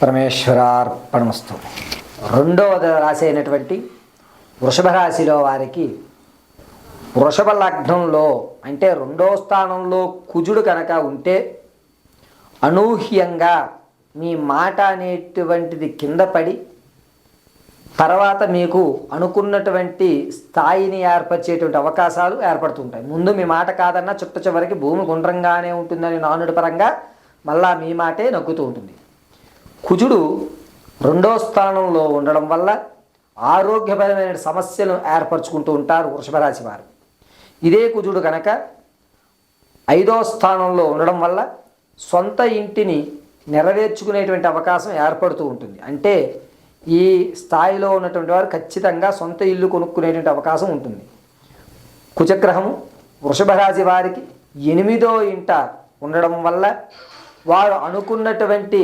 పరమేశ్వరార్పణమస్తు. రెండవ రాశి అయినటువంటి వృషభ రాశిలో వారికి వృషభ లగ్నంలో అంటే రెండో స్థానంలో కుజుడు కనుక ఉంటే అనూహ్యంగా మీ మాట అనేటువంటిది కింద పడి తర్వాత మీకు అనుకున్నటువంటి స్థాయిని ఏర్పరిచేటువంటి అవకాశాలు ఏర్పడుతుంటాయి. ముందు మీ మాట కాదన్నా చుట్ట చివరికి భూమి గుండ్రంగానే ఉంటుందని నానుడి పరంగా మళ్ళా మీ మాటే నగ్గుతూ ఉంటుంది. కుజుడు రెండో స్థానంలో ఉండడం వల్ల ఆరోగ్యపరమైన సమస్యలు ఏర్పరచుకుంటూ ఉంటారు వృషభరాశి వారు. ఇదే కుజుడు కనుక ఐదో స్థానంలో ఉండడం వల్ల సొంత ఇంటిని నెరవేర్చుకునేటువంటి అవకాశం ఏర్పడుతూ ఉంటుంది. అంటే ఈ స్థాయిలో ఉన్నటువంటి వారు ఖచ్చితంగా సొంత ఇల్లు కొనుక్కునేటువంటి అవకాశం ఉంటుంది. కుజగ్రహము వృషభ రాశి వారికి ఎనిమిదో ఇంట ఉండడం వల్ల వారు అనుకున్నటువంటి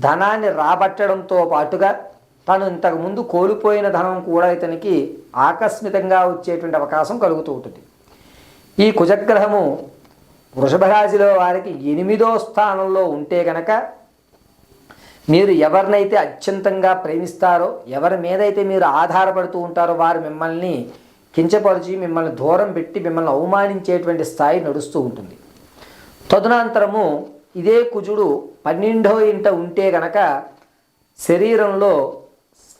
ధనాన్ని రాబట్టడంతో పాటుగా తను ఇంతకుముందు కోల్పోయిన ధనం కూడా ఇతనికి ఆకస్మితంగా వచ్చేటువంటి అవకాశం కలుగుతూ ఉంటుంది. ఈ కుజగ్రహము వృషభరాశిలో వారికి ఎనిమిదో స్థానంలో ఉంటే గనక మీరు ఎవరినైతే అత్యంతంగా ప్రేమిస్తారో ఎవరి మీదైతే మీరు ఆధారపడుతూ ఉంటారో వారు మిమ్మల్ని కించపరిచి మిమ్మల్ని దూరం పెట్టి మిమ్మల్ని అవమానించేటువంటి స్థాయి నడుస్తూ ఉంటుంది. తదనంతరము ఇదే కుజుడు పన్నెండో ఇంట ఉంటే గనక శరీరంలో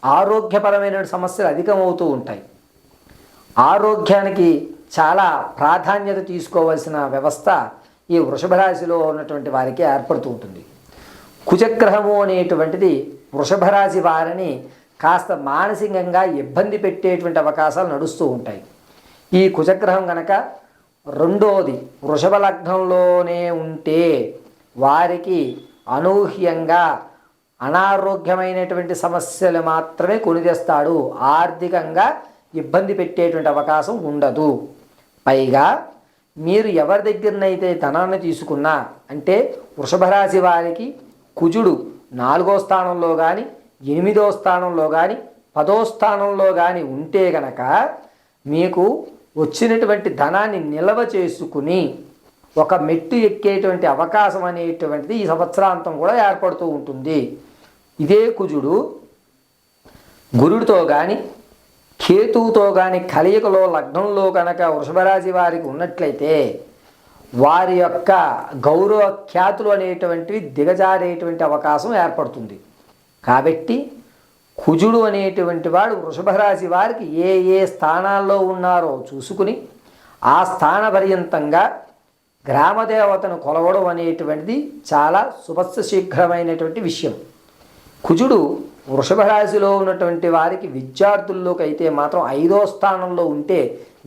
ఆరోగ్యపరమైన సమస్యలు అధికమవుతూ ఉంటాయి. ఆరోగ్యానికి చాలా ప్రాధాన్యత తీసుకోవాల్సిన వ్యవస్థ ఈ వృషభ రాశిలో ఉన్నటువంటి వారికి ఏర్పడుతూ ఉంటుంది. కుజగ్రహము అనేటువంటిది వృషభ రాశి వారిని కాస్త మానసికంగా ఇబ్బంది పెట్టేటువంటి అవకాశాలు నడుస్తూ ఉంటాయి. ఈ కుజగ్రహం కనుక రెండోది వృషభ లగ్నంలోనే ఉంటే వారికి అనూహ్యంగా అనారోగ్యమైనటువంటి సమస్యలు మాత్రమే కొనిదేస్తాడు ఆర్థికంగా ఇబ్బంది పెట్టేటువంటి అవకాశం ఉండదు. పైగా మీరు ఎవరి దగ్గరనైతే ధనాన్ని తీసుకున్నా అంటే వృషభరాశి వారికి కుజుడు నాలుగో స్థానంలో కానీ ఎనిమిదో స్థానంలో కానీ పదో స్థానంలో కానీ ఉంటే గనక మీకు వచ్చినటువంటి ధనాన్ని నిల్వ చేసుకుని ఒక మెట్టు ఎక్కేటువంటి అవకాశం అనేటువంటిది ఈ సంవత్సరాంతం కూడా ఏర్పడుతూ ఉంటుంది. ఇదే కుజుడు గురుడితో కానీ కేతువుతో కానీ కలయికలో లగ్నంలో కనుక వృషభరాశి వారికి ఉన్నట్లయితే వారి యొక్క గౌరవ ఖ్యాతులు అనేటువంటివి దిగజారేటువంటి అవకాశం ఏర్పడుతుంది. కాబట్టి కుజుడు అనేటువంటి వాడు వృషభరాశి వారికి ఏ ఏ స్థానాల్లో ఉన్నారో చూసుకుని ఆ స్థాన పర్యంతంగా గ్రామదేవతను కొలవడం అనేటువంటిది చాలా శుభశీఘ్రమైనటువంటి శీఘ్రమైనటువంటి విషయం. కుజుడు వృషభ రాశిలో ఉన్నటువంటి వారికి విద్యార్థుల్లోకి అయితే మాత్రం ఐదో స్థానంలో ఉంటే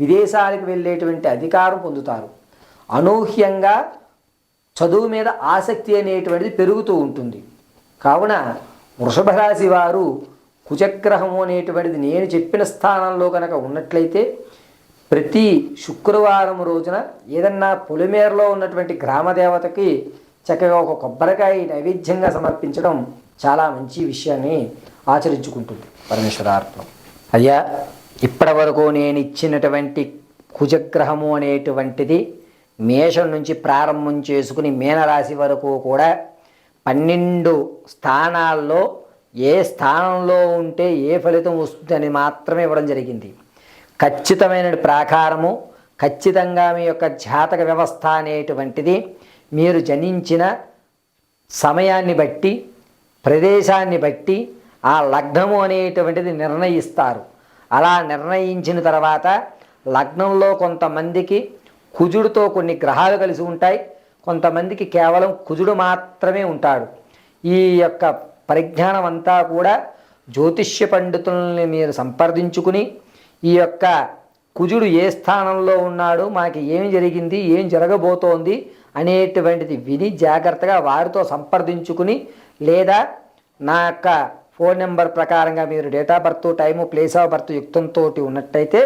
విదేశాలకు వెళ్ళేటువంటి అధికారం పొందుతారు. అనూహ్యంగా చదువు మీద ఆసక్తి అనేటువంటిది పెరుగుతూ ఉంటుంది. కావున వృషభ రాశి వారు కుజగ్రహము అనేటువంటిది నేను చెప్పిన స్థానంలో కనుక ఉన్నట్లయితే ప్రతి శుక్రవారం రోజున ఏదన్నా పొలిమేరలో ఉన్నటువంటి గ్రామదేవతకి చక్కగా ఒక కొబ్బరికాయ నైవేద్యంగా సమర్పించడం చాలా మంచి విషయాన్ని ఆచరించుకుంటుంది పరమేశ్వరార్థం అయ్యా ఇప్పటి వరకు నేను ఇచ్చినటువంటి కుజగ్రహము అనేటువంటిది మేషం నుంచి ప్రారంభం చేసుకుని మీనరాశి వరకు కూడా పన్నెండు స్థానాల్లో ఏ స్థానంలో ఉంటే ఏ ఫలితం వస్తుందని మాత్రమే ఇవ్వడం జరిగింది. ఖచ్చితమైన ప్రాకారము ఖచ్చితంగా మీ యొక్క జాతక వ్యవస్థ అనేటువంటిది మీరు జనించిన సమయాన్ని బట్టి ప్రదేశాన్ని బట్టి ఆ లగ్నము అనేటువంటిది నిర్ణయిస్తారు. అలా నిర్ణయించిన తర్వాత లగ్నంలో కొంతమందికి కుజుడితో కొన్ని గ్రహాలు కలిసి ఉంటాయి. కొంతమందికి కేవలం కుజుడు మాత్రమే ఉంటాడు. ఈ యొక్క పరిజ్ఞానం అంతా కూడా జ్యోతిష్య పండితుల్ని మీరు సంప్రదించుకుని ఈ యొక్క కుజుడు ఏ స్థానంలో ఉన్నాడు మనకి ఏం జరిగింది ఏం జరగబోతోంది అనేటువంటిది విని జాగ్రత్తగా వారితో సంప్రదించుకుని లేదా నా యొక్క ఫోన్ నెంబర్ ప్రకారంగా మీరు date of birth time place of birth యుక్తంతో ఉన్నట్టయితే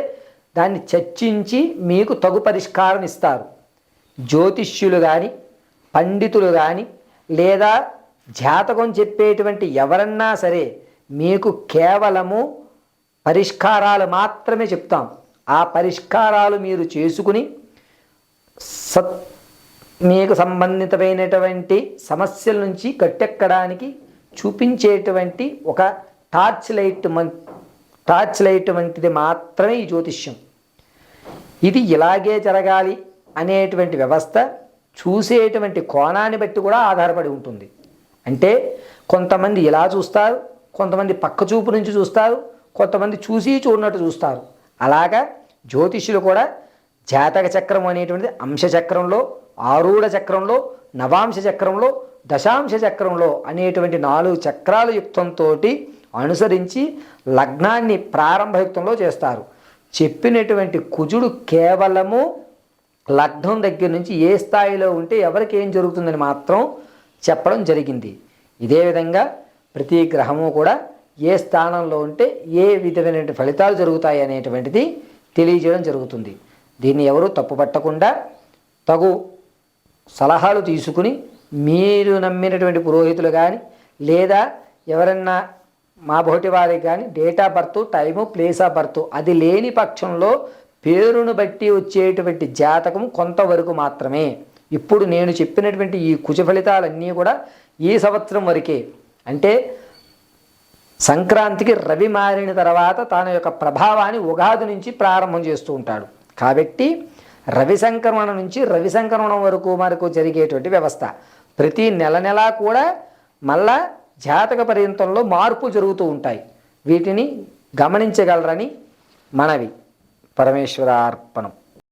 దాన్ని చర్చించి మీకు తగు పరిష్కారం ఇస్తారు. జ్యోతిష్యులు కానీ పండితులు కానీ లేదా జాతకం చెప్పేటువంటి ఎవరన్నా సరే మీకు కేవలము పరిష్కారాలు మాత్రమే చెప్తాం. ఆ పరిష్కారాలు మీరు చేసుకుని సత్ మీకు సంబంధితమైనటువంటి సమస్యల నుంచి గట్టెక్కడానికి చూపించేటువంటి ఒక టార్చ్ లైట్ మన్ టార్చ్ లైట్ వంటిది మాత్రమే ఈ జ్యోతిష్యం. ఇది ఇలాగే జరగాలి అనేటువంటి వ్యవస్థ చూసేటువంటి కోణాన్ని బట్టి కూడా ఆధారపడి ఉంటుంది. అంటే కొంతమంది ఇలా చూస్తారు కొంతమంది పక్క చూపు నుంచి చూస్తారు కొంతమంది చూసి చూడనట్టు చూస్తారు. అలాగా జ్యోతిష్యులు కూడా జాతక చక్రం అనేటువంటిది అంశ చక్రంలో ఆరూఢ చక్రంలో నవాంశ చక్రంలో దశాంశ చక్రంలో అనేటువంటి నాలుగు చక్రాల యుక్తంతో అనుసరించి లగ్నాన్ని ప్రారంభ యుక్తంలో చేస్తారు. చెప్పినటువంటి కుజుడు కేవలము లగ్నం దగ్గర నుంచి ఏ స్థాయిలో ఉంటే ఎవరికి ఏం జరుగుతుందని మాత్రం చెప్పడం జరిగింది. ఇదే విధంగా ప్రతి గ్రహము కూడా ఏ స్థానంలో ఉంటే ఏ విధమైన ఫలితాలు జరుగుతాయి అనేటువంటిది తెలియజేయడం జరుగుతుంది. దీన్ని ఎవరు తప్పుపట్టకుండా తగు సలహాలు తీసుకుని మీరు నమ్మినటువంటి పురోహితులు కానీ లేదా ఎవరన్నా మా బోటి వారికి కానీ date of birth time place of birth అది లేని పక్షంలో పేరును బట్టి వచ్చేటువంటి జాతకం కొంతవరకు మాత్రమే. ఇప్పుడు నేను చెప్పినటువంటి ఈ కుజ ఫలితాలన్నీ కూడా ఈ సంవత్సరం వరకే. అంటే సంక్రాంతికి రవి మారిన తర్వాత తన యొక్క ప్రభావాన్ని ఉగాది నుంచి ప్రారంభం చేస్తూ ఉంటాడు. కాబట్టి రవి సంక్రమణ నుంచి రవి సంక్రమణం వరకు మనకు జరిగేటువంటి వ్యవస్థ. ప్రతి నెల నెలా కూడా మళ్ళా జాతక పర్యంతంలో మార్పు జరుగుతూ ఉంటాయి. వీటిని గమనించగలరని మనవి. పరమేశ్వర అర్పణం